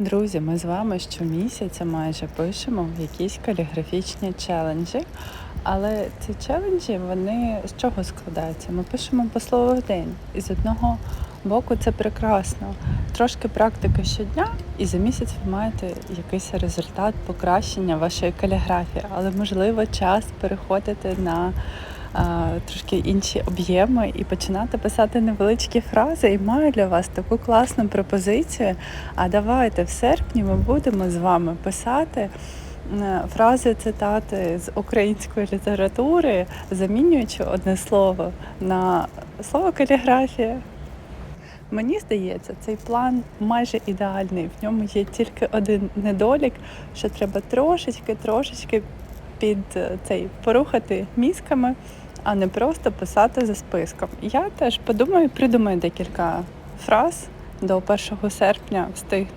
Друзі, ми з вами щомісяця майже пишемо якісь каліграфічні челенджі. Але ці челенджі вони з чого складаються? Ми пишемо по слову в день. І з одного боку це прекрасно. Трошки практики щодня, і за місяць ви маєте якийсь результат покращення вашої каліграфії. Але можливо час переходити на трошки інші об'єми і починати писати невеличкі фрази. І маю для вас таку класну пропозицію. А давайте в серпні ми будемо з вами писати е, фрази, цитати з української літератури, замінюючи одне слово на слово каліграфія. Мені здається, цей план майже ідеальний. В ньому є тільки один недолік, що треба трошечки, трошечки під е, цей порухати мізками, а не просто писати за списком. Я теж подумаю, придумаю декілька фраз до 1 серпня встигну.